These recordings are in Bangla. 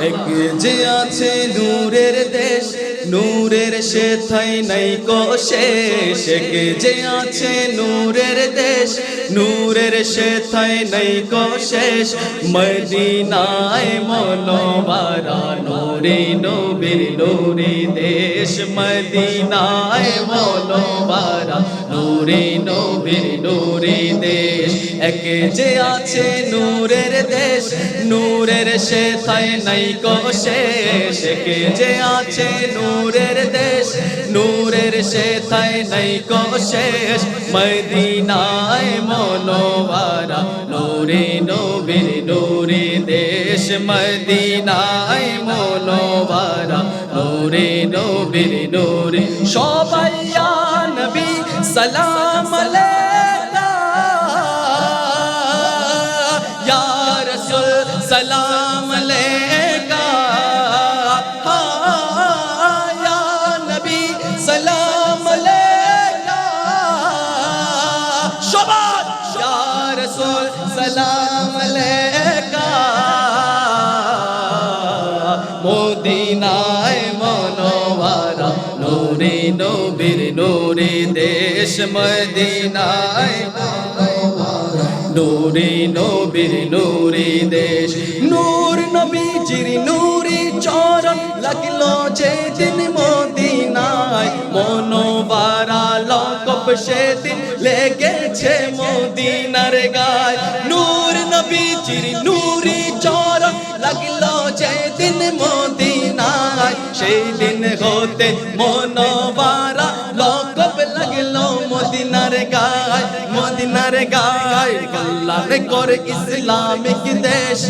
এক যে আছে নূরের দেশ নূরের সে থাই নাই শেষ। এক যে আছে নূরের দেশ, নূরের সে থাই নাই শেষ। মদিনায় মনোবারা নূরে নবীর নূরে দেশ। মদিনায় মনোবারা নূরে নবীর নূরে দেশ। এক যে আছে নূরের দেশ, নূরের সে থাই নাই শেষ। এক যে আছে নূরের দেশ নূরের সে তাই নাই শেষ। মদিনায় মনোবারা নূরে নবীর নূরে দেশ। মদিনায় মনোবারা নূরে নবীর নূরে। সবাই নবী সালাম আলাইকা নূরে নবীর নূরে দেশ মদিনায় নূরে নবীর নূরে দেশ। নূর নবীজির নূরে চরণ লাগল যে দিন মদিনায়। মনোবারা লকব সেদিন লেগেছে মদিনার গায়। নূর নবীজির নূরে চরণ লাগল যে দিন মদিনায়। সেই দিন হতে মনোবারা মদিনার গায় কল্যাণ করে ইসলামিক দেশ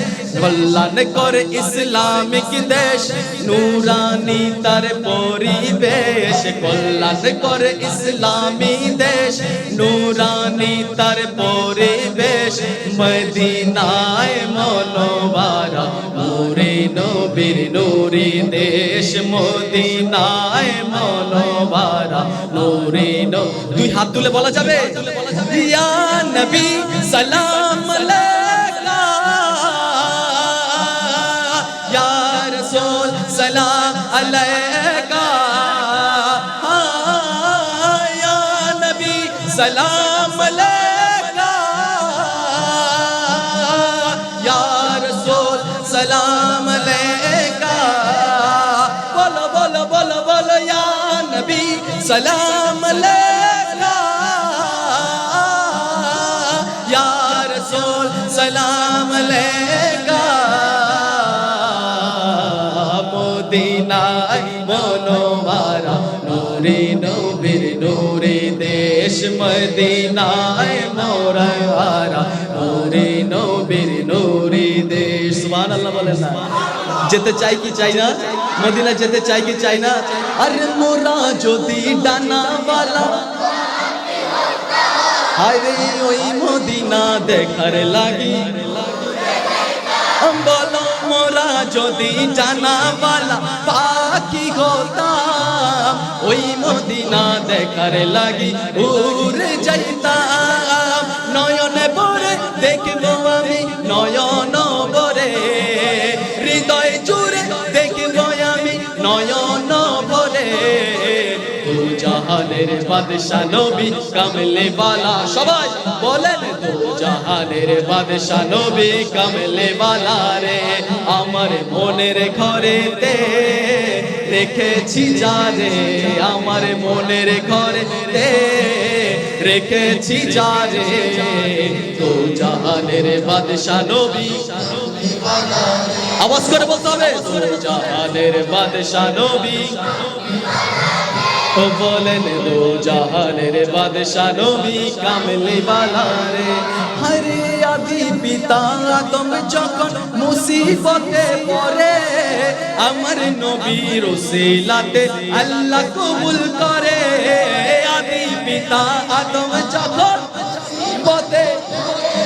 কল্যাণ করে ইসলামিক দেশ নুরানি তার পরিবেশ কল্যাণ করে ইসলামী দেশ নুরানি তার পরিবেশ মদিনায় মনোবারা নূরে নবীর নূরে দেশ মদিনায় মনোবারা নূরে নো দুই হাত তুলে বলা যাবে? ইয়া নবী সালাম আলাইকা ইয়া রাসূল সালাম আলাইকা হ্যাঁ, ইয়া নবী সালাম আলাইকা ইয়া রাসূল সালাম আলাইকা বলো বলো বলো বলো ইয়া নবী সালাম মনোমারা নূরে নবীর নূরে দেশ মদিনায় মোরা নূরে নবীর নূরে দেশ। সুবহানাল্লাহ বলেন না। যেতে চাই কি চাই না? মদিনা যেতে চাই কি চাই না? আরে মোরা যদি ডানাওয়ালা। হায়রে ওই মদিনা দেখার লাগি। বলো মোরা যদি জানাওয়ালা পাখি হতাম ওই মদিনা দেখার লাগি উড়ে যাইতাম। নয়নে পরে দেখব আমি, নয়ন ভরে। হৃদয় জুড়ে দেখব আমি, নয়ন তু জাহানের বাদশা নবী কামলে বালা। সবাই বলেন তু জাহানের বাদশা নবী কামলে বালা রে। আমার মনের ঘরেতে রেখেছি যারে আমার মনের ঘরেতে রেখেছি যারে তো জাহানের বাদশা নবী। আওয়াজ করে বলতে হবে। তো জাহানের বাদশা নবী। ও বলেন দো জাহানের বাদশা নবী কামলি বালারে হরে আদি পিতা, আদম যখন মুসিবতে পড়ে, আমার নবীর ওসিলাতে আল্লাহ কবুল করে। আদি পিতা, আদম যখন মুসিবতে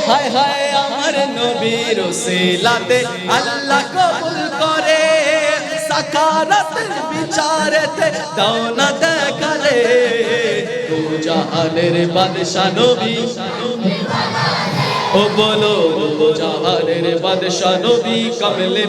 হায় হায় আমার নবীর ওসিলাতে আল্লাহ কবুল করে। সাকারাত বিচারেতে দাও তু জাহানের বাদশা নবী ও বলো দো জাহানের বাদশা নবী কমলে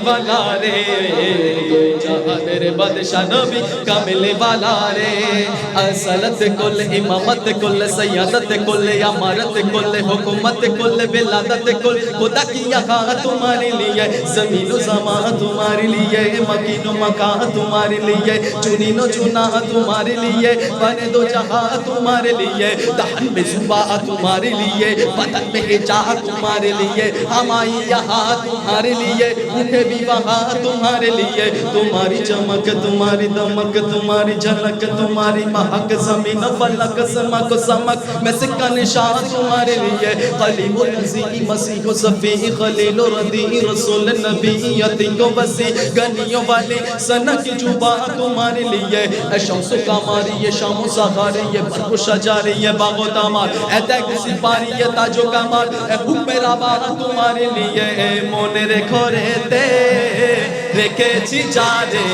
تیرے بادشاہ نبی کامل والا رے۔ اصلت کل، امامت کل، سیادت کل امارت کل، حکومت کل بلادت کل۔ خدا کی یہاں تمہاری لیے، زمین و زمان تمہاری لیے، مکین و مکان تمہاری لیے، چنین و چنا تمہاری لیے بنے دو جہاں تمہارے لیے، دہن میں زباہ تمہارے لیے، وطن میں حجاہ تمہارے لیے، ہمائی یہاں تمہارے لیے انہیں بھی وہاں تمہارے لیے۔ تمہاری جمع دمک تمہاری دمک تمہاری، جھلک تمہاری مہک زمین فلک سمک سمک، میں سکہ نشان تمہارے لیے۔ قلیب و نزی مسیح و صفیح خلیل و ردی رسول نبی یتیق و وسیع گنیوں والی سنہ کی جوبا تمہارے لیے۔ اے شمس و کاماری یہ شام و ساغاری یہ برق و شجاری یہ باغ و دامار اے دیکھ سپاری یہ تاج و کامار اے حکم رابارہ تمہارے لیے۔ اے مونے رکھو رہتے রেখেছি যারে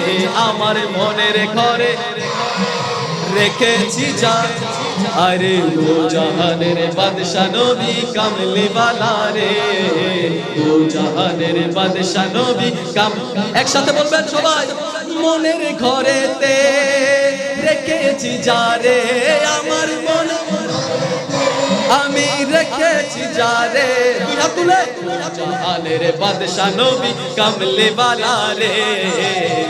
আমার মনের ঘরে। রেখেছি যা, আরে দো জাহানের বাদশা নবী কামলি বালা রে। দো জাহানের বাদশা নবী কাম, একসাথে বলবেন সবাই, মনের ঘরেতে রেখেছি যারে আমার মন আমি রেখেছি যারে। দুই হাত তুলে। জাহানের বাদশা নবী কামলে বালা রে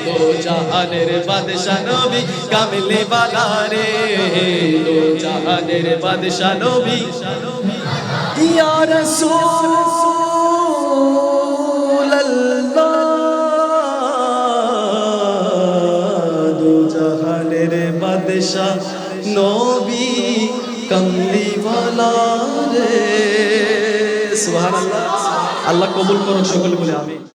দো জাহানের বাদশা নবী কামলে বালা রে দো জাহানের বাদশা নবী। ইয়া রাসূল দো জাহানের বাদশা নবী কমলিওয়ালা রে আল্লাহ কবুল করুন সকলে বলে আমি